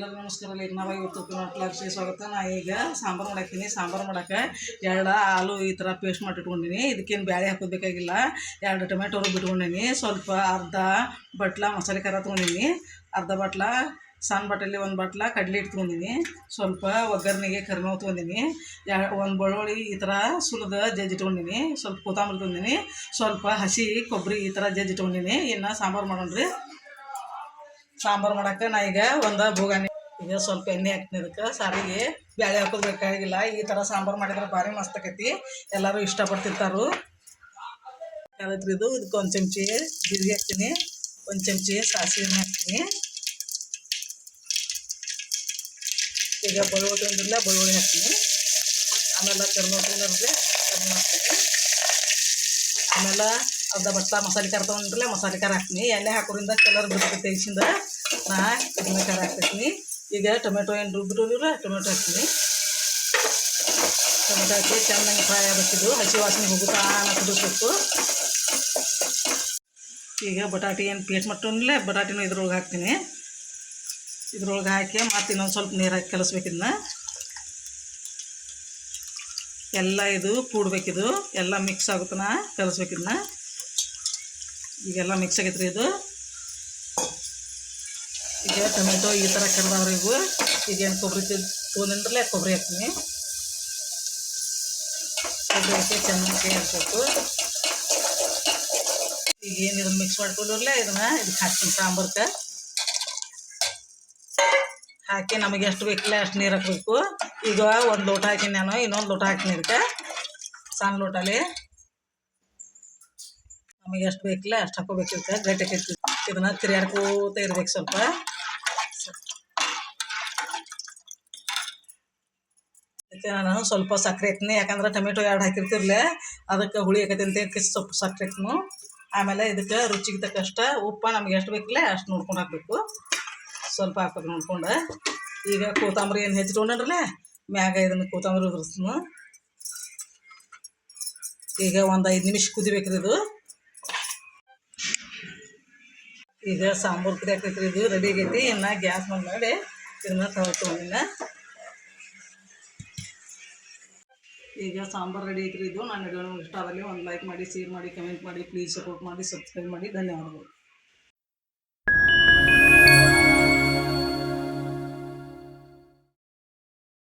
ನಮಸ್ಕಾರ ಈಗ ನಾವು ಇವತ್ತು ನೋಟ್ಲಾಕ್ಷಿ ಸ್ವಾಗತ. ನಾ ಈಗ ಸಾಂಬಾರು ಮಾಡಾಕಿನಿ. ಸಾಂಬಾರು ಮಾಡಕ್ಕೆ ಎರಡು ಆಲು ಈ ಥರ ಪೇಸ್ಟ್ ಮಾಡಿ ಇಟ್ಕೊಂಡಿನಿ. ಇದಕ್ಕೇನು ಬ್ಯಾಳೆ ಹಾಕೋಬೇಕಾಗಿಲ್ಲ ಎರಡು ಟೊಮೆಟೊ ಬಿಟ್ಕೊಂಡೀನಿ ಸ್ವಲ್ಪ ಅರ್ಧ ಬಟ್ಲ ಮಸಾಲೆ ಖಾರ ತೊಗೊಂಡಿನಿ. ಅರ್ಧ ಬಟ್ಲ ಸಣ್ಣ ಬಟ್ಟಲಿ ಒಂದು ಬಟ್ಲ ಕಡಲೆ ಇಟ್ಕೊಂಡಿನಿ. ಸ್ವಲ್ಪ ಒಗ್ಗರಣೆಗೆ ಕರಿಮೇವು ತೊಗೊಂಡಿನಿ. ಒಂದು ಬೆಳ್ಳುಳ್ಳಿ ಈ ಥರ ಸುಲಿದ ಜಜ್ಜಿ ಇಟ್ಕೊಂಡಿನಿ. ಸ್ವಲ್ಪ ಕೊತ್ತಂಬರಿ ತೊಗೊಂಡಿನಿ. ಸ್ವಲ್ಪ ಹಸಿ ಕೊಬ್ಬರಿ ಈ ಥರ ಜಜ್ಜಿ ಇಟ್ಕೊಂಡಿನಿ. ಇನ್ನು ಸಾಂಬಾರು ಮಾಡೋಣ್ರಿ. ಸಾಂಬಾರು ಮಾಡಕ್ಕೆ ನಾ ಈಗ ಒಂದು ಭೂಗಾನಿ ಈಗ ಸ್ವಲ್ಪ ಎಣ್ಣೆ ಹಾಕ್ತೀನಿ ಇದಕ್ಕೆ ಸಾರಿಗೆ. ಬ್ಯಾಳೆ ಹಾಕೋದು ಬೇಕಾಗಿಲ್ಲ. ಈ ಥರ ಸಾಂಬಾರು ಮಾಡಿದ್ರೆ ಭಾರಿ ಮಸ್ತ್ ಆಕೈತಿ. ಎಲ್ಲರೂ ಇಷ್ಟಪಡ್ತಿರ್ತಾರು. ಇದು ಇದಕ್ಕೆ ಒಂದು ಚಮಚಿ ಜೀರಿಗೆ ಹಾಕ್ತೀನಿ. ಒಂದು ಚಮಚಿ ಸಾಸಿವೆ ಹಾಕ್ತೀನಿ. ಈಗ ಬೆಳ್ಳುಳ್ಳಿ ಒಂದಿಲ್ಲ ಬೆಳ್ಳುಳ್ಳಿ ಹಾಕ್ತೀನಿ. ಆಮೇಲೆ ಚರ್ಮ ಆಮೇಲೆ ಅರ್ಧ ಬಟ್ಲ ಮಸಾಲೆ ಖಾರ ತೊಗೊಂಡ್ರಲ್ಲ, ಮಸಾಲೆ ಖಾರ ಹಾಕ್ತೀನಿ. ಎಣ್ಣೆ ಹಾಕೋದ್ರಿಂದ ಕಲರ್ ಬಿಡ್ತೈತೆ ತೆಗಿಸಿಂದ ನಾ ಕಡಿಮೆ ಖಾರ ಹಾಕ್ತೀನಿ. ಈಗ ಟೊಮೆಟೊ ಏನು ರುಬ್ಬಿಟ್ಟಿಲ್ಲ ಟೊಮೆಟೊ ಹಾಕ್ತೀನಿ. ಟೊಮೆಟೊ ಹಾಕಿ ಚೆನ್ನಾಗಿ ಫ್ರೈ ಆಗಬೇಕಿದ್ದು ಹಸಿ ವಾಸನೆ ಹೋಗುತ್ತಾ ಕುದಿಸ್ಬೇಕು ಈಗ ಬಟಾಟಿ ಏನು ಪೇಸ್ಟ್ ಮಟ್ಟನಿಲ್ಲ ಬಟಾಟಿನೂ ಇದ್ರೊಳಗೆ ಹಾಕ್ತೀನಿ. ಇದ್ರೊಳಗೆ ಹಾಕಿ ಮತ್ತು ಇನ್ನೊಂದು ಸ್ವಲ್ಪ ನೀರು ಹಾಕಿ ಕಲಿಸ್ಬೇಕಿದ್ನ ಎಲ್ಲ ಇದು ಕೂಡಬೇಕಿದು ಎಲ್ಲ ಮಿಕ್ಸ್ ಆಗುತ್ತನ ಕಲಿಸ್ಬೇಕಿದ್ನ ಈಗೆಲ್ಲ ಮಿಕ್ಸ್ ಆಗೈತೆ ರೀ ಇದು. ಈಗ ಟೊಮೆಟೊ ಈ ಥರ ಕೆಡ್ದವ್ರಿ ಇವು. ಈಗೇನು ಕೊಬ್ಬರಿ ತೊಗೊಂಡ್ರಲ್ಲೇ ಕೊಬ್ಬರಿ ಹಾಕ್ತೀನಿ. ಕೊಬ್ಬರಿ ಹಾಕಿ ಚೆನ್ನಾಗಿ ಹಾಕ್ಬೇಕು. ಈಗ ಏನು ಇದನ್ನ ಮಿಕ್ಸ್ ಮಾಡ್ಕೊಂಡ್ರಲ್ಲೇ ಇದನ್ನು ಇದಕ್ಕೆ ಹಾಕ್ತೀನಿ ಸಾಂಬಾರ್ಗೆ ಹಾಕಿ ನಮಗೆ ಎಷ್ಟು ಬೇಕಿಲ್ಲ ಅಷ್ಟು ನೀರು ಹಾಕಬೇಕು. ಈಗ ಒಂದು ಲೋಟ ಹಾಕಿನಿ ನಾನು, ಇನ್ನೊಂದು ಲೋಟ ಹಾಕಿನಿ ಇದಕ್ಕೆ. ಸಣ್ಣ ಲೋಟಲಿ ನಮಗೆ ಎಷ್ಟು ಬೇಕಿಲ್ಲ, ಅಷ್ಟು ಹಾಕೋಬೇಕು ಗಟ್ಟಿ ಹಾಕೈತಿ ಇದನ್ನ ತಿರ್ಯಾಡ್ಕೋತ ಇರ್ಬೇಕು ಸ್ವಲ್ಪ. ಅದಕ್ಕೆ ನಾನು ಸ್ವಲ್ಪ ಸಕ್ಕರೆ ಹಾಕ್ತೀನಿ ಯಾಕಂದ್ರೆ ಟೊಮೆಟೊ ಎರಡು ಹಾಕಿರ್ತಿರ್ಲೆ, ಅದಕ್ಕೆ ಹುಳಿ ಅಂತ ಸ್ವಲ್ಪ ಸಕ್ಕರೆ ಹಾಕ್ತೀನಿ ಆಮೇಲೆ ಇದಕ್ಕೆ ರುಚಿಗೆ ತಕ್ಕಷ್ಟ ಉಪ್ಪು ನಮ್ಗೆ ಎಷ್ಟು ಬೇಕಿಲ್ಲ, ಅಷ್ಟು ನೋಡ್ಕೊಂಡು ಹಾಕಬೇಕು. ಸ್ವಲ್ಪ ಹಾಕ್ಬೇಕು ನೋಡ್ಕೊಂಡು. ಈಗ ಕೊತ್ತಂಬರಿ ಏನು ಹೆಚ್ಚಿಟ್ಕೊಂಡ್ರಲ್ಲ ಮ್ಯಾಗ ಇದನ್ನು ಕೊತ್ತಂಬರಿ ಉದುರಿಸ್ತೀನಿ ಈಗ ಒಂದು ಐದು ನಿಮಿಷ ಕುದಿಬೇಕ್ರಿ ಇದು. ಈಗ ಸಾಂಬಾರು ಪುಡಿ ಹಾಕೈತ್ರಿ ಇದು ರೆಡಿ ಆಗೈತಿ. ಇನ್ನು ಗ್ಯಾಸ್ ಮೇಲೆ ಮಾಡಿ ಇದನ್ನ ಇಲ್ಲ ಈಗ ಸಾಂಬಾರು ರೆಡಿ ಐತ್ರಿ ಇದು. ನಾನು ಇಷ್ಟ ಆಗಲಿ ಒಂದು ಲೈಕ್ ಮಾಡಿ ಶೇರ್ ಮಾಡಿ ಕಮೆಂಟ್ ಮಾಡಿ ಪ್ಲೀಸ್ ಸಪೋರ್ಟ್ ಮಾಡಿ ಸಬ್ಸ್ಕ್ರೈಬ್ ಮಾಡಿ. ಧನ್ಯವಾದಗಳು.